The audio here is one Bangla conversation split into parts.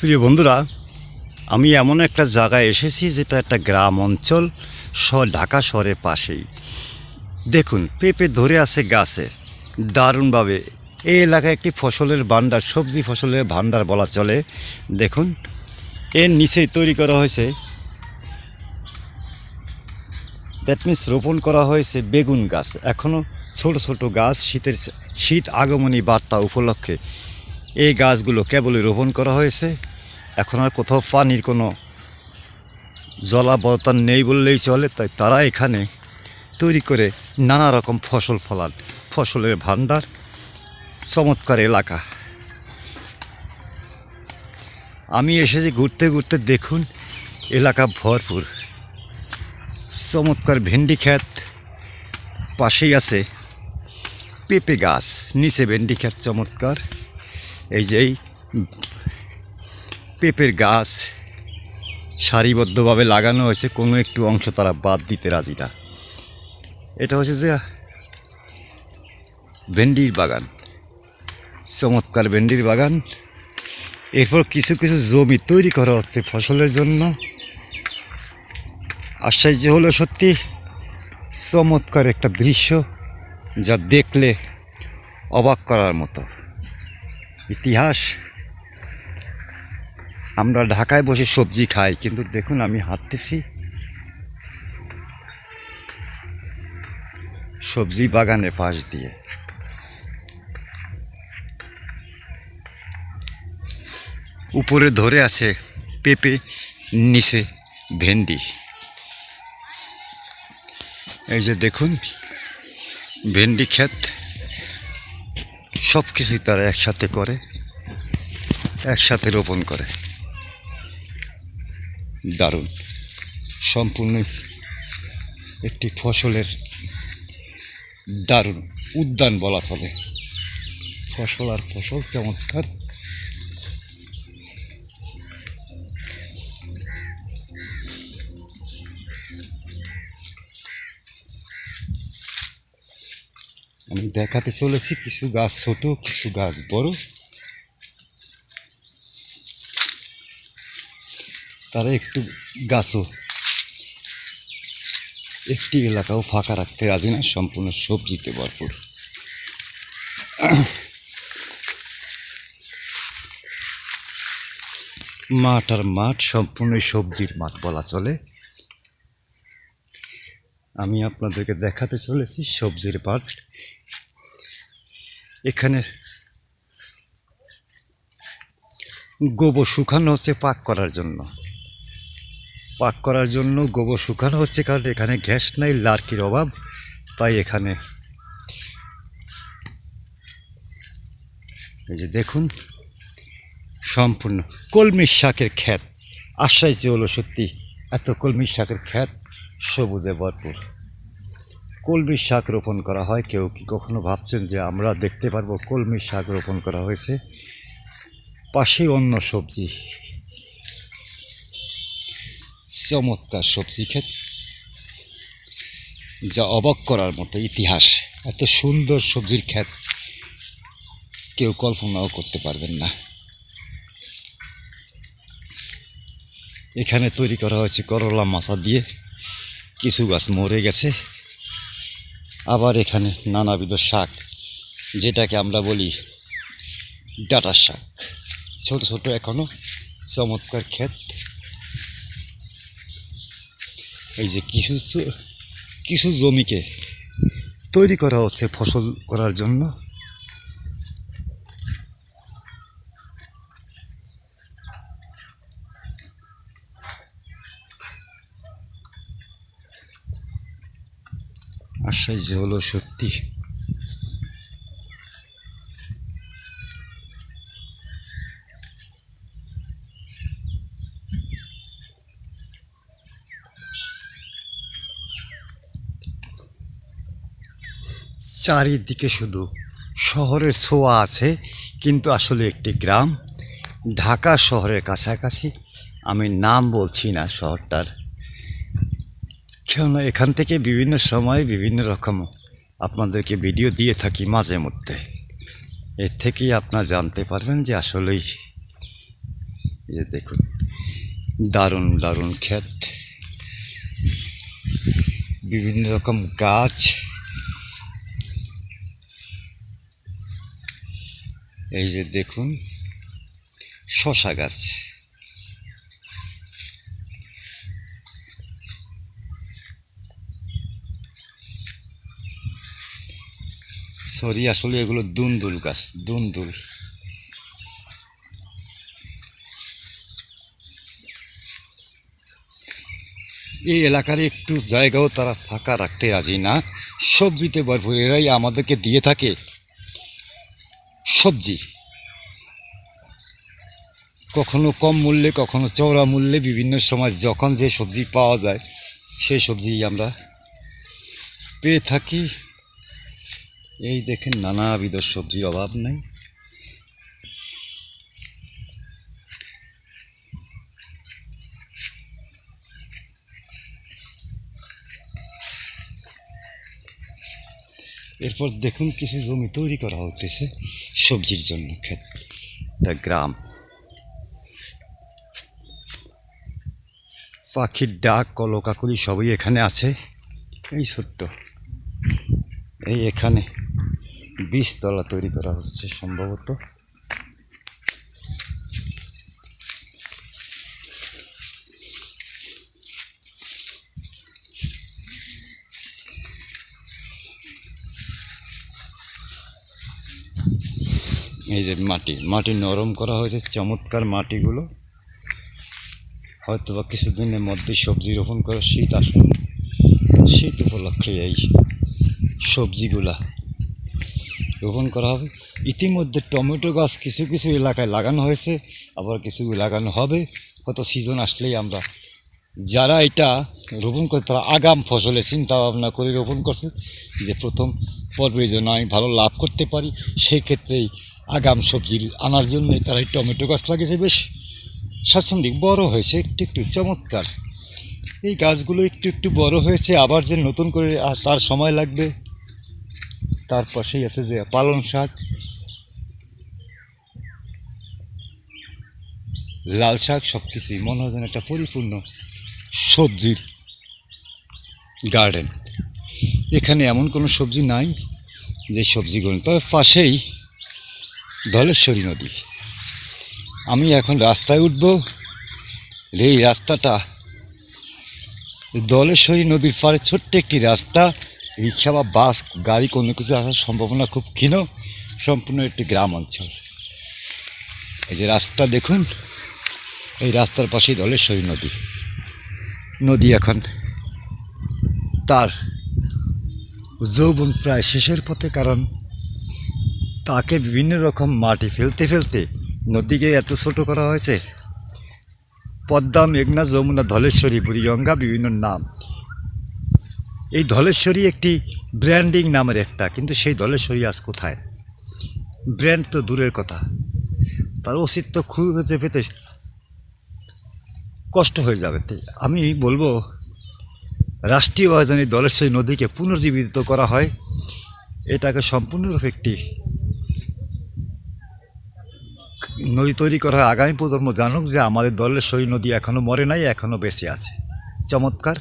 প্রিয় বন্ধুরা, আমি এমন একটা জায়গায় এসেছি যেটা একটা গ্রাম অঞ্চল, শহর, ঢাকা শহরের পাশেই। দেখুন, পেঁপে ধরে আছে গাছে। দারুণভাবে। এই এলাকায় একটি ফসলের ভাণ্ডার, সবজি ফসলের ভাণ্ডার বলা চলে। দেখুন, এর নিচেই তৈরি করা হয়েছে। দ্যাট মিন্স রোপণ করা হয়েছে বেগুন গাছ। এখনও ছোট ছোট গাছ, শীতের শীত আগমনী বার্তা উপলক্ষে। এই গাছগুলো কেবলই রোপণ করা হয়েছে। এখন আর কোথাও পানির কোনো জলাবর্তন নেই বললেই চলে, তাই তারা এখানে তৈরি করে নানা রকম ফসল ফলান। ফসলের ভাণ্ডার, চমৎকার এলাকা। আমি এসেছি ঘুরতে ঘুরতে দেখুন, এলাকা ভরপুর। চমৎকার ভেন্ডি ক্ষেত পাশেই আছে পেঁপে গাছ, নিচে ভেন্ডি ক্ষেত চমৎকার। এই যে পেঁপের গাছ সারিবদ্ধভাবে লাগানো হয়েছে, কোনো একটু অংশ তারা বাদ দিতে রাজি না। এটা হচ্ছে যে ভেন্ডির বাগান, চমৎকার ভেন্ডির বাগান। এরপর কিছু কিছু জমি তৈরি করা হচ্ছে ফসলের জন্য। আশ্চর্য হলো সত্যি, চমৎকার একটা দৃশ্য যা দেখলে অবাক করার মতো। ইতিহাস আমরা ঢাকায় বসে সবজি খাই, কিন্তু দেখুন আমি হাঁটতেছি। সবজি বাগানে পাশ দিয়ে। উপরে ধরে আছে পেঁপে, নিচে ভেন্ডি। এই যে দেখুন, ভেন্ডি ক্ষেত সব কিছুই তারা একসাথে করে, একসাথে রোপণ করে। দারুণ। সম্পূর্ণ একটি ফসলের দারুণ উদ্যান বলা চলে। ফসল আর ফসল চমৎকার আমি দেখাতে চলেছি কিছু গাছ ছোট, কিছু গাছ বড়। তারা একটু গাছও। একটি এলাকাও ফাঁকা রাখতে রাজি না, সম্পূর্ণ সবজিতে ভরপুর। মাঠ আর মাঠ, সম্পূর্ণ সবজির মাঠ বলা চলে। আমি আপনাদেরকে দেখাতে চলেছি সবজির মাঠ। এখানে গোবর শুকানো হচ্ছে পাক করার জন্য। পাক করার জন্য গোবর শুকানো হচ্ছে, কারণ এখানে গ্যাস নাই, লার্কির অভাব, তাই এখানে। এই যে দেখুন, সম্পূর্ণ কলমির শাকের ক্ষেত। আশ্চর্য হলো সত্যি, এত কলমির শাকের ক্ষেত সবুজে ভরপুর। কলমির শাক রোপণ করা হয়, কেউ কি কখনো ভাবছেন যে আমরা দেখতে পারব কলমির শাক রোপণ করা হয়েছে? পাশে অন্য সবজি চমৎকার সবজি ক্ষেত, যা অবাক করার মতো ইতিহাস। এত সুন্দর সবজির ক্ষেত, কেউ কল্পনাও করতে পারবেন না। এখানে তৈরি করা হয়েছে করলা মাথা দিয়ে, কিছু গাছ মরে গেছে। আবার এখানে নানাবিধ শাক, যেটাকে আমরা বলি ডাটার শাক। ছোট ছোট এখনও চমৎকার ক্ষেত। এই যে কিছু কিছু জমিকে তৈরি করা হচ্ছে ফসল করার জন্য। আশ্চর্য হলো সত্যি। চারিদিকে শুধু শহরের ছোঁয়া আছে, কিন্তু আসলে একটি গ্রাম, ঢাকা শহরের কাছাকাছি। আমি নাম বলছি না শহরটার। কেননা এখান থেকে বিভিন্ন সময় বিভিন্ন রকম আপনাদেরকে ভিডিও দিয়ে থাকি মাঝে মধ্যে। এর থেকেই আপনারা জানতে পারবেন যে আসলেই যে দেখুন, দারুণ দারুণ ক্ষেত। বিভিন্ন রকম গাছ। এই যে দেখুন, শশা গাছ। সরি, আসলে এগুলো দুন্দুল গাছ, দুন্দুল। এই এলাকার একটু জায়গাও তারা ফাঁকা রাখতে রাজি না। সবজিতে ভরপুর, এরাই আমাদেরকে দিয়ে থাকে। সবজি। কখনো কম মূল্যে, কখনো চওড়া মূল্যে বিভিন্ন সময় যখন যে সবজি পাওয়া যায়, সেই সবজি আমরা পেয়ে থাকি। এই দেখেন, নানাবিধ সবজির অভাব নেই। এরপর দেখুন কিছু জমি তৈরি করা হতেছে সবজির জন্য ক্ষেত দ্য গ্রাম। পাখির ডাক, কলকাকুলি সবই এখানে আছে। এই ছোট্ট, এই এখানে বীজতলা তৈরি করা হচ্ছে সম্ভবত। এই যে মাটি মাটি নরম করা হয়েছে, চমৎকার মাটিগুলো। হয়তো বা কিছুদিনের মধ্যে সবজি রোপণ করে শীত আসুন শীত উপলক্ষে এই সবজিগুলা রোপণ করা হবে। ইতিমধ্যে টমেটো গাছ কিছু কিছু এলাকায় লাগানো হয়েছে, আবার কিছু লাগানো হবে। হয়তো সিজন আসলেই আমরা যারা এটা রোপণ করে তারা আগাম ফসলের চিন্তা ভাবনা করে রোপণ করছে, যে প্রথম পর্বে যেন আমি ভালো লাভ করতে পারি, সেই ক্ষেত্রেই আগাম সবজি আনার জন্যই তারা এই টমেটো গাছ লাগিয়েছে। বেশ স্বাচ্ছন্দ্যিক, বড় হয়েছে, একটু একটু চমৎকার। এই গাছগুলো একটু একটু বড় হয়েছে, আবার যে নতুন করে তার সময় লাগবে। তার পাশেই আছে যে পালং শাক। লাল শাক সব কিছুই মনে হয় যেন একটা পরিপূর্ণ সবজির গার্ডেন। এখানে এমন কোনো সবজি নাই যে সবজিগুলো তবে পাশেই ধলেশ্বরী নদী। আমি এখন রাস্তায় উঠব। এই রাস্তাটা দলেশ্বরী নদীর পাড়ে ছোট্ট একটি রাস্তা। রিক্সা বা বাস, গাড়ি কোনো কিছু আসার সম্ভাবনা খুব ক্ষীণ। সম্পূর্ণ একটি গ্রাম অঞ্চল। এই যে রাস্তা দেখুন, এই রাস্তার পাশেই দলেশ্বরী নদী। নদী এখন তার যৌবন প্রায় শেষের পথে, কারণ তাকে বিভিন্ন রকম মাটি ফেলতে ফেলতে নদীকে এত ছোট করা হয়েছে। পদ্মা, মেঘনা, যমুনা, ধলেশ্বরী, বুড়িগঙ্গা বিভিন্ন নাম। এই ধলেশ্বরী একটি ব্র্যান্ডিং নামের একটা, কিন্তু সেই ধলেশ্বরী আজ কোথায়? ব্র্যান্ড তো দূরের কথা। তার অস্তিত্ব খুঁজে পেতে কষ্ট হয়ে যাবে। আমি বলব, রাষ্ট্রীয় রাজধানী ধলেশ্বরী নদীকে পুনর্জীবিত করা হয়। এটাকে সম্পূর্ণরূপে একটি নদী তৈরি করা হয় আগামী প্রজন্ম জানুক যে আমাদের দলের দলেশ্বরী নদী এখনও মরে নাই এখনও বেঁচে আছে। চমৎকার।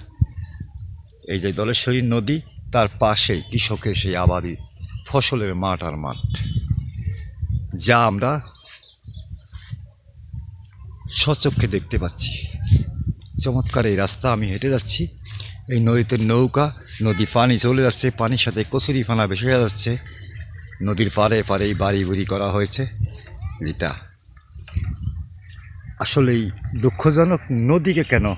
এই যে দলের দলেশ্বরী নদী, তার পাশেই কৃষকের সেই আবাদি ফসলের মাঠ আর মাঠ। যা আমরা সচক্ষে দেখতে পাচ্ছি। চমৎকার এই রাস্তা, আমি হেঁটে যাচ্ছি। এই নদীতে নৌকা, নদী পানি চলে যাচ্ছে, পানির সাথে কচুরি ফানা ভেসে যাচ্ছে। নদীর পাড়ে পাড়েই বাড়ি বুড়ি করা হয়েছে। যেটা আসলেই দুঃখজনক নদীকে কেন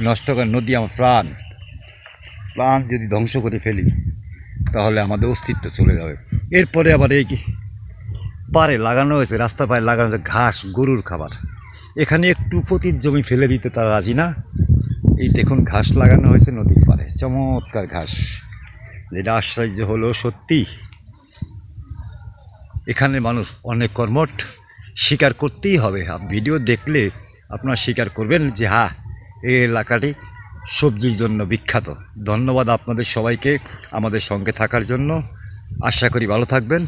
নষ্ট করে নদী আমার প্রাণ? প্রাণ যদি ধ্বংস করে ফেলি, তাহলে আমাদের অস্তিত্ব চলে যাবে। এরপরে আবার এই পাড়ে লাগানো হয়েছে, রাস্তার পায়ে লাগানো হয়েছে ঘাস, গরুর খাবার। এখানে একটু পতির জমি ফেলে দিতে তারা রাজি না। এই দেখুন ঘাস লাগানো হয়েছে নদীর পাড়ে, চমৎকার ঘাস। যেটা আশ্চর্য হলো সত্যি। এখানে মানুষ অনেক কর্মঠ। স্বীকার করতেই হবে। ভিডিও দেখলে আপনারা স্বীকার করবেন যে হ্যাঁ এই এলাকাটি সবজির জন্য বিখ্যাত। ধন্যবাদ আপনাদের সবাইকে আমাদের সঙ্গে থাকার জন্য। আশা করি ভালো থাকবেন।